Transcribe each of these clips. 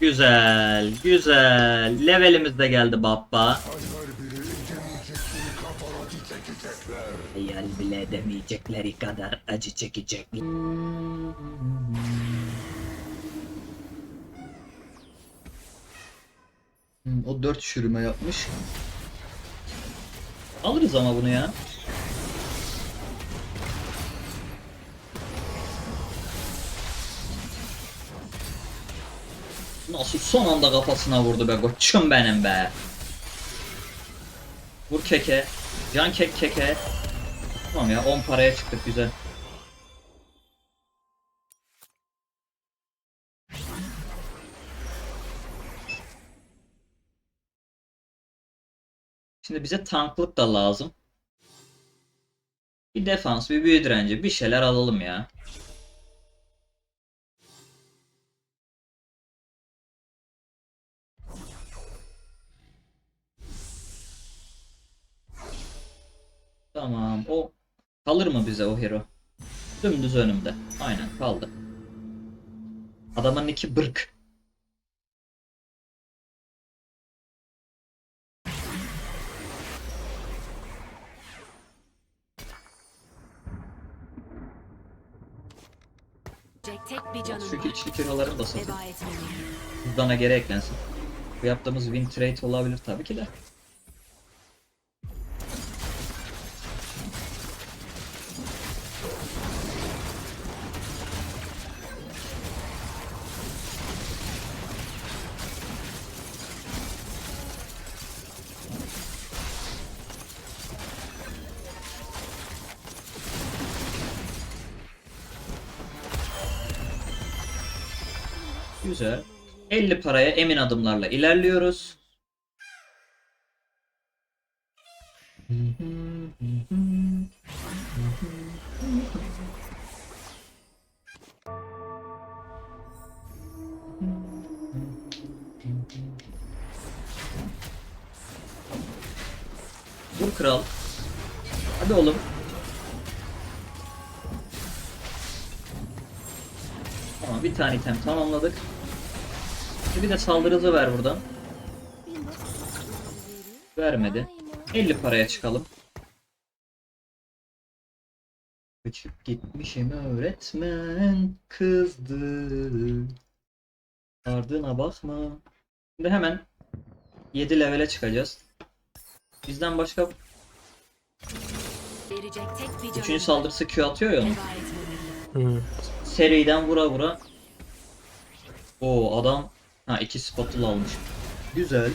Güzel, güzel. Levelimiz de geldi baba. Hayal bile edemeyecekleri kadar acı çekecek. Hmm, o 4 çürüme yapmış. Alırız ama bunu ya. Nasıl son anda kafasına vurdu be koçum benim be. Vur keke. Can kek keke. Tamam ya 10 paraya çıktık güzel. Şimdi bize tanklık da lazım. Bir defans, bir büyü direnci, bir şeyler alalım ya. Tamam. O kalır mı bize o hero? Dümdüz önümde. Aynen kaldı. Adamın iki bırk. Tek bir canım Çünkü içlik hero'ların da satın. Hızlana geri eklensin. Bu yaptığımız win trade olabilir tabii ki de. Güzel. 50 paraya emin adımlarla ilerliyoruz. Vur kral. Hadi oğlum. Tamam bir tane item tamamladık. Bir de saldırı hızı ver buradan. Vermedi. 50 paraya çıkalım. Kaçıp gitmişim öğretmen kızdı. Ardına bakma. Şimdi hemen 7 levele çıkacağız. Bizden başka Verecek tek bir canım 3. var. saldırısı Q atıyor ya. Hı. seriden vura vura. O adam ha iki spatula almış. Güzel.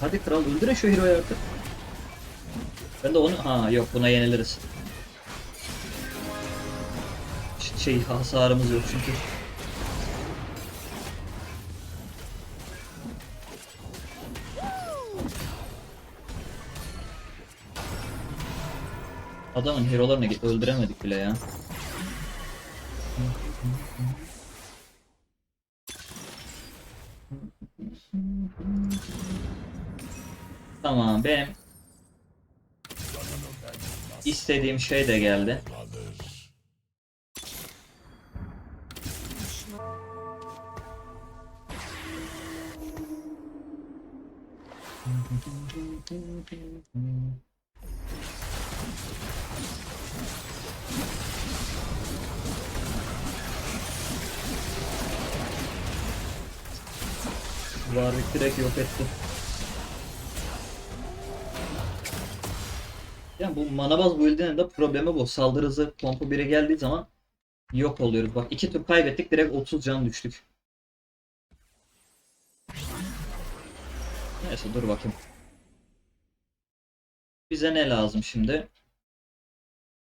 Hadi kral öldüre şu hero'yu artık. Ben de onu ha yok buna yeniliriz. Şey hasarımız yok çünkü. Adamın hero'larını öldüremedik bile ya. Tamam benim istediğim şey de geldi. Warwick direkt yok etti. Yani bu manabaz build'inin de problemi bu. Saldırı hızı pompu 1'e geldiği zaman yok oluyoruz. Bak iki tur kaybettik direkt 30 can düştük. Neyse dur bakayım. Bize ne lazım şimdi?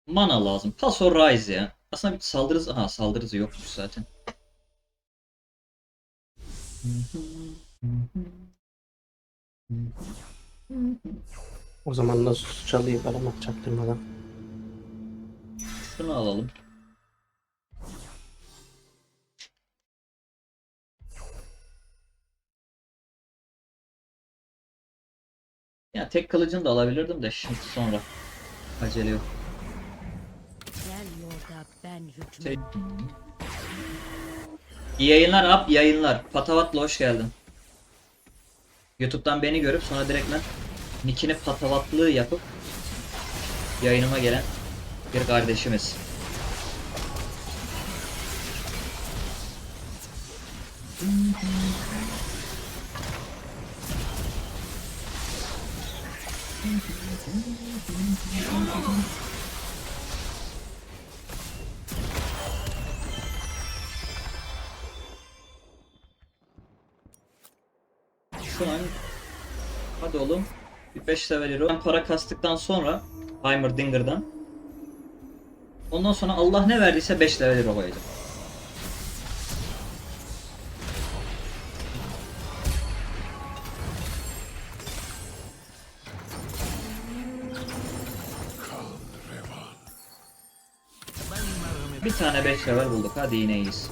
Mana lazım. Paso Rise ya. Aslında bir saldırı hızı... Aha saldırı hızı yokmuş zaten. O zaman nasıl çalayım ben ama çaktırmadan. Şunu alalım. Ya tek kılıcını da alabilirdim de şimdi sonra. Acele yok. Şey- İyi yayınlar ab yayınlar. Patavat'la hoş geldin. YouTube'dan beni görüp sonra direkt ben nickini patavatlığı yapıp yayınıma gelen bir kardeşimiz. 5 level hero. Ben para kastıktan sonra Heimerdinger'dan Ondan sonra Allah ne verdiyse 5 level hero koyacağım. Bir tane 5 level bulduk. Hadi yine iyiyiz.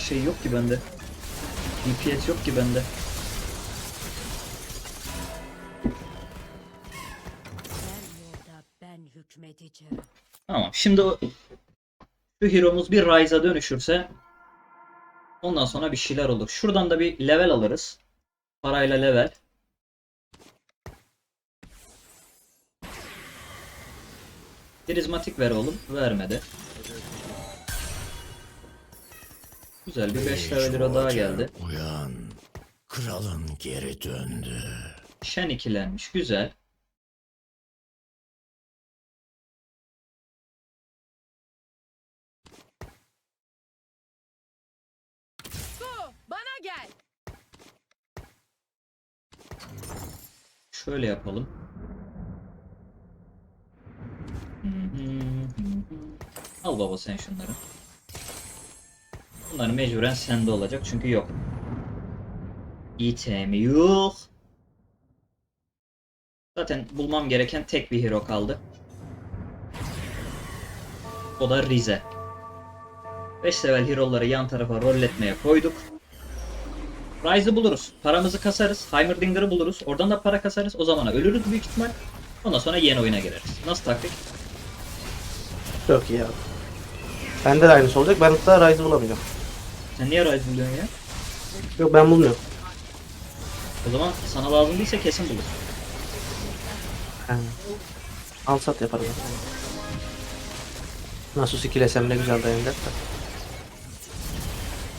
Şey yok ki bende. DPS yok ki bende. Tamam şimdi o şu hero'muz bir Ryze'a dönüşürse ondan sonra bir şeyler olur. Şuradan da bir level alırız. Parayla level. Prizmatik ver oğlum. Vermedi. Güzel bir 5 level hero daha geldi. Uyan. Kralın geri döndü. Shen ikilenmiş. Güzel. Bana gel. Şöyle yapalım. Al baba sen şunları. Bunlar mecburen sende olacak çünkü yok. İTM yok. Zaten bulmam gereken tek bir hero kaldı. O da Rize. 5 level hero'ları yan tarafa rolletmeye koyduk. Ryze'ı buluruz. Paramızı kasarız. Heimerdinger'ı buluruz. Oradan da para kasarız. O zamana ölürüz büyük ihtimal. Ondan sonra yeni oyuna gireriz. Nasıl taktik? Çok iyi abi. Bende de aynısı olacak. Ben hatta Ryze'ı bulamayacağım. Sen niye Ryze buluyorsun ya? Yok ben bulmuyorum. O zaman sana lazım değilse kesin bulur. He. Al sat yaparım. Nasıl skillesem ne güzel dayanacak da.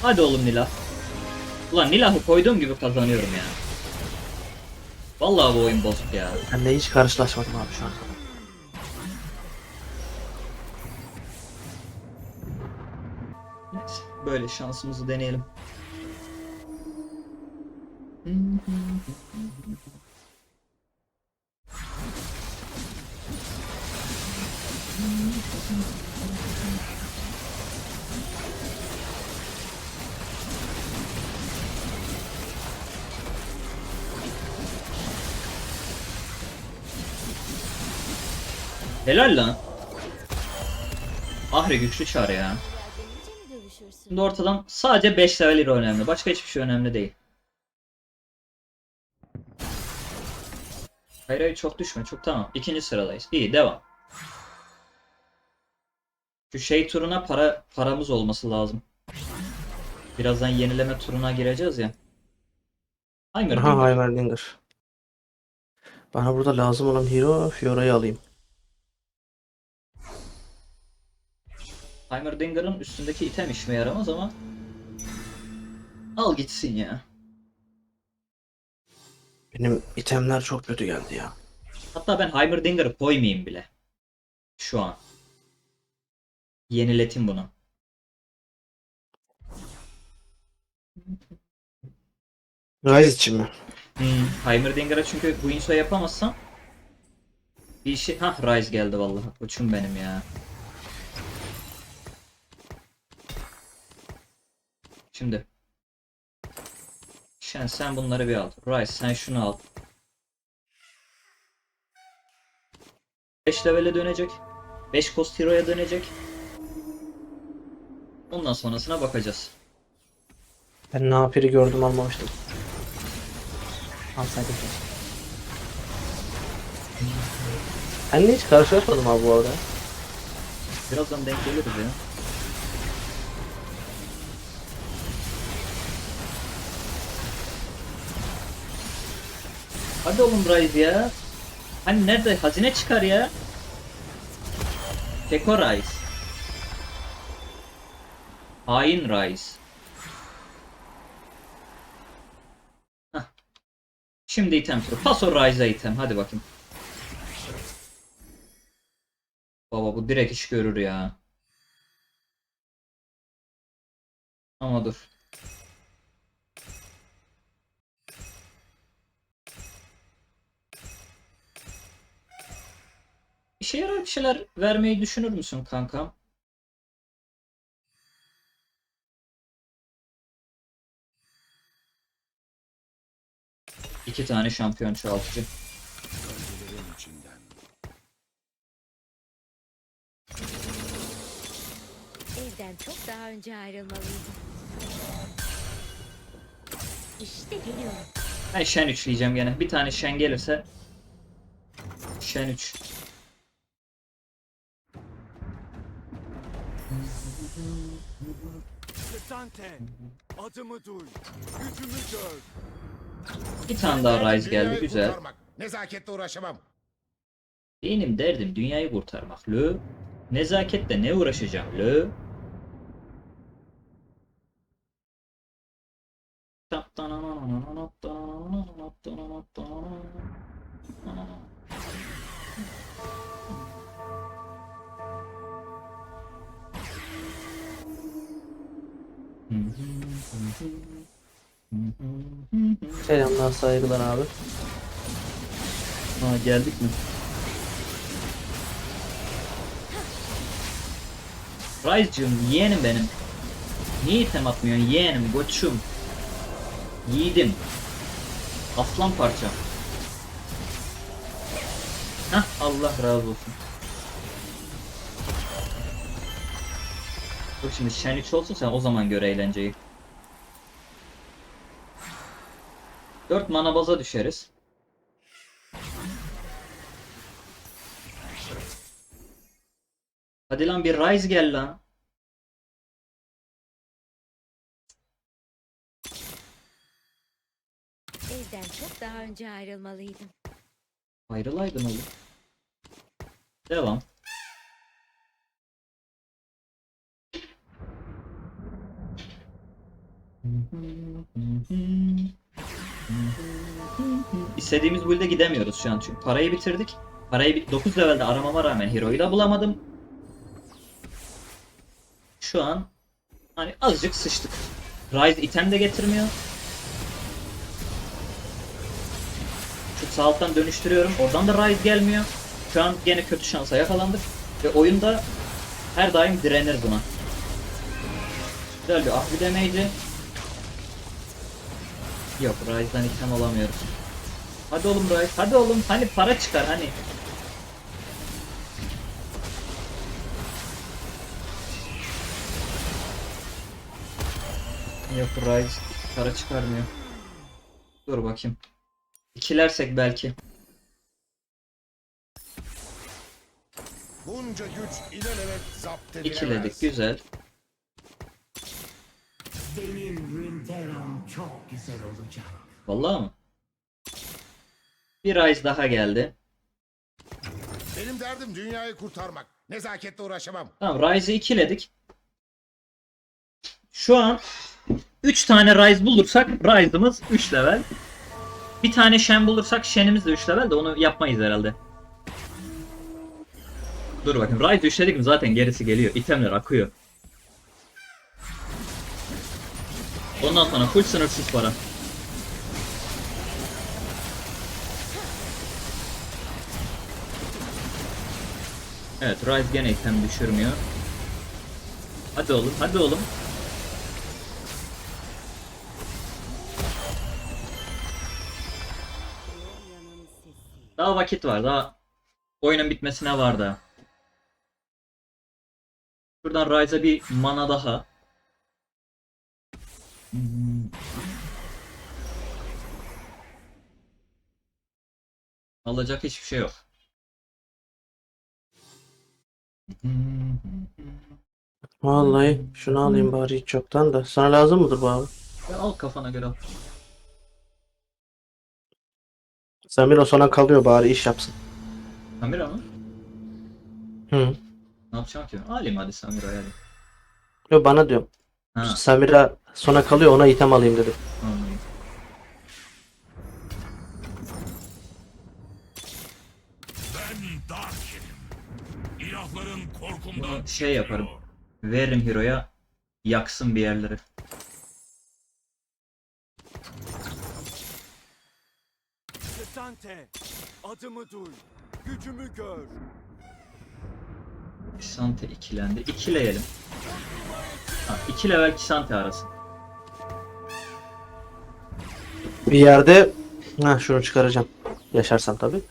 Hadi oğlum Nilah. Ulan Nilah'ı koyduğum gibi kazanıyorum ya. Vallahi bu oyun bozuk ya. Ben de hiç karşılaşmadım abi şu an. Böyle şansımızı deneyelim. Helal lan. Ahre güçlü çar ya. Şimdi ortadan sadece 5 level hero önemli. Başka hiçbir şey önemli değil. Hayır hayır çok düşme. Çok tamam. İkinci sıradayız. İyi devam. Şu şey turuna para paramız olması lazım. Birazdan yenileme turuna gireceğiz ya. Heimer Aha? Heimerdinger. Bana burada lazım olan hero Fiora'yı alayım. Heimerdinger'ın üstündeki item işime yaramaz ama al gitsin ya. Benim itemler çok kötü geldi ya. Hatta ben Heimerdinger'ı koymayayım bile. Şu an. Yeniletin bunu. Ryze için mi? Hmm, Heimerdinger'a çünkü Guinsoo yapamazsam bir şey... Hah Ryze geldi vallahi. Koçum benim ya. Şimdi. Shen sen bunları bir al. Rice sen şunu al. 5 levele dönecek. 5 cost hero'ya dönecek. Ondan sonrasına bakacağız. Ben Napir'i gördüm almamıştım. Alsaydım. Ben de hiç karşılaşmadım abi bu arada. Birazdan denk geliriz ya. Hadi oğlum Rise ya. Hani nerede? Hazine çıkar ya. Keko Rise. Hain Rise. Hah. Şimdi item turu. Paso Rise'a item. Hadi bakayım. Baba bu direkt iş görür ya. Ama dur. İşe yarar bir şeyler vermeyi düşünür müsün kankam? İki tane şampiyon çoğaltıcı. Evden çok daha önce ayrılmalıydım. İşte geliyorum. Ben Shen 3 diyeceğim gene. Bir tane Shen gelirse Shen 3. Dante, adımı duy, gücümü gör. Bir tane daha Rise geldi. Güzel. Kurtarmak. Nezaketle uğraşamam. Benim derdim dünyayı kurtarmak lö. Nezaketle ne uğraşacağım lö. Selamlar saygılar abi. Ha geldik mi? Rise'cığım yeğenim benim. Niye item atmıyorsun yeğenim koçum? Yiğidim. Aslan parça. Hah Allah razı olsun. Dur şimdi 3 olsun sen o zaman gör eğlenceyi. 4 mana baza düşeriz. Hadi lan bir Rise gel lan. Evden çok daha önce ayrılmalıydım. Ayrılaydın oğlum. Devam. İstediğimiz build'e gidemiyoruz şu an çünkü parayı bitirdik. Parayı bit 9 levelde aramama rağmen Hero'yu da bulamadım. Şu an hani azıcık sıçtık. Rise item de getirmiyor. Şu sağ alttan dönüştürüyorum. Oradan da Rise gelmiyor. Şu an gene kötü şansa yakalandık. Ve oyunda her daim direnir buna. Güzel bir ahvi demeydi. Yok Rise'dan item alamıyoruz. Hadi oğlum Rise. Hadi oğlum. Hani para çıkar hani. Yok Rise para çıkarmıyor. Dur bakayım. İkilersek belki. Bunca güç ilelebet zapt edilemez. İkiledik güzel. Benim Rünteron çok güzel olacak. Vallahi mı? Bir Rise daha geldi. Benim derdim dünyayı kurtarmak. Nezaketle uğraşamam. Tamam Rise'ı ikiledik. Şu an 3 tane Rise bulursak Rise'ımız 3 level. Bir tane Shen bulursak Shen'imiz de 3 level de onu yapmayız herhalde. Dur bakayım Rise üçledik mi zaten gerisi geliyor. İtemler akıyor. Ondan sonra full sınırsız para. Evet Rise gene item düşürmüyor. Hadi oğlum hadi oğlum. Daha vakit var daha oyunun bitmesine var da. Şuradan Ryze'a bir mana daha. Alacak hiçbir şey yok. Vallahi şunu alayım bari hiç yoktan da. Sana lazım mıdır bu abi? Ya al kafana göre al. Samir o sana kalıyor bari iş yapsın. Samira mı? Hı. Ne yapacağım ki? Alayım hadi Samira'yı hadi. Yo bana diyorum. Ha, Samira sona kalıyor ona item alayım dedim. anladım. Bunu şey yaparım. Veririm Hero'ya yaksın bir yerleri. Sesante, adımı duy. Gücümü gör. Kisante ikilendi. İkileyelim. Ha, iki level Kisante arası. Bir yerde ha şunu çıkaracağım. Yaşarsam tabii.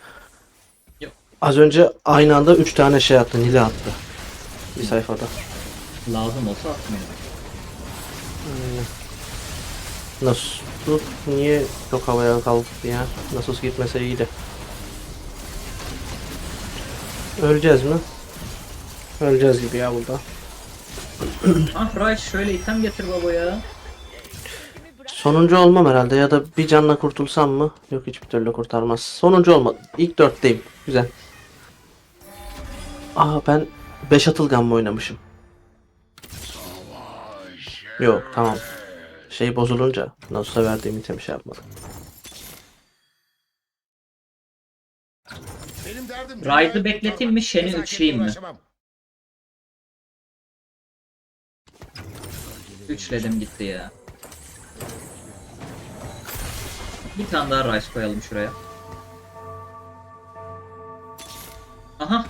Yok. Az önce aynı anda 3 tane şey attı. Nile attı. Bir sayfada. Lazım olsa atmayalım. Nasıl? Dur, niye çok havaya kalktı ya? Nasıl gitmese iyiydi. Öleceğiz mi? Öleceğiz gibi ya burada. Ah Raj şöyle item getir baba ya. Sonuncu olmam herhalde ya da bir canla kurtulsam mı? Yok hiçbir türlü kurtarmaz. Sonuncu olma. İlk dörtteyim. Güzel. Aa ben 5 atılgan mı oynamışım? Yok tamam. Şey bozulunca Nasus'a verdiğim itemi şey yapmadım. Ride'ı bekleteyim mi. Shen'i üçleyeyim mi? Üçledim gitti ya. Bir tane daha Rice koyalım şuraya. Aha.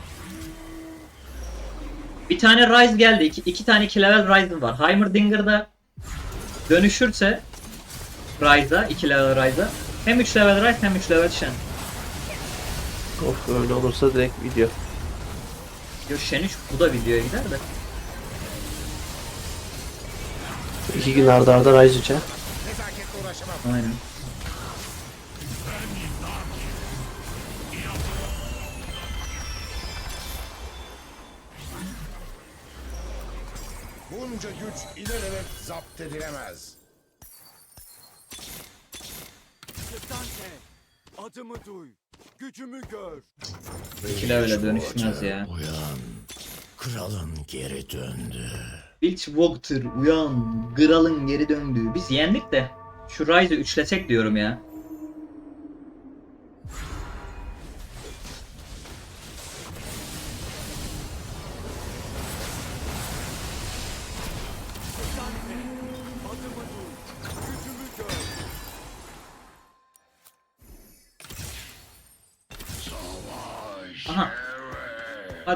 Bir tane Rise geldi. İki, iki tane 2 level Rise'ım var. Heimerdinger'da dönüşürse Rise'a, 2 level Rise'a hem 3 level Rise hem 3 level Shen. Of öyle olursa direkt video. Yo Shen 3 bu da videoya gider de. İki gün arda arda Rise 3'e. Nezaketle uğraşamam. Aynen. Bunca güç ilelebet zapt edilemez. Sesante, adımı duy. Gücümü gör. 2 level'e dönüşmez ya. Uyan. Kralın geri döndü. Bilgewater uyan. Gral'ın geri döndüğü. Biz yendik de. Şu Rise'ı üçlesek diyorum ya.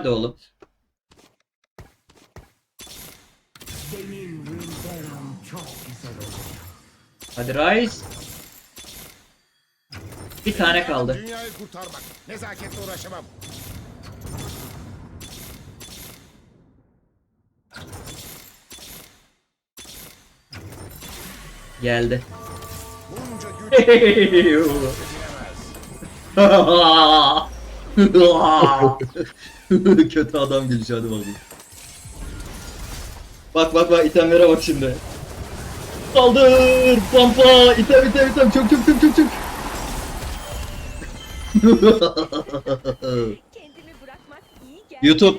Hadi oğlum. Hadi Rise. Bir tane kaldı. Dünyayı kurtarmak. Nezaketle uğraşamam. Geldi. Bunca güç. Kötü adam gülüşü hadi bakayım. Bak bak bak itemlere bak şimdi. Saldır! Pampa! İtem item item çok. Kendimi bırakmak iyi geldi. YouTube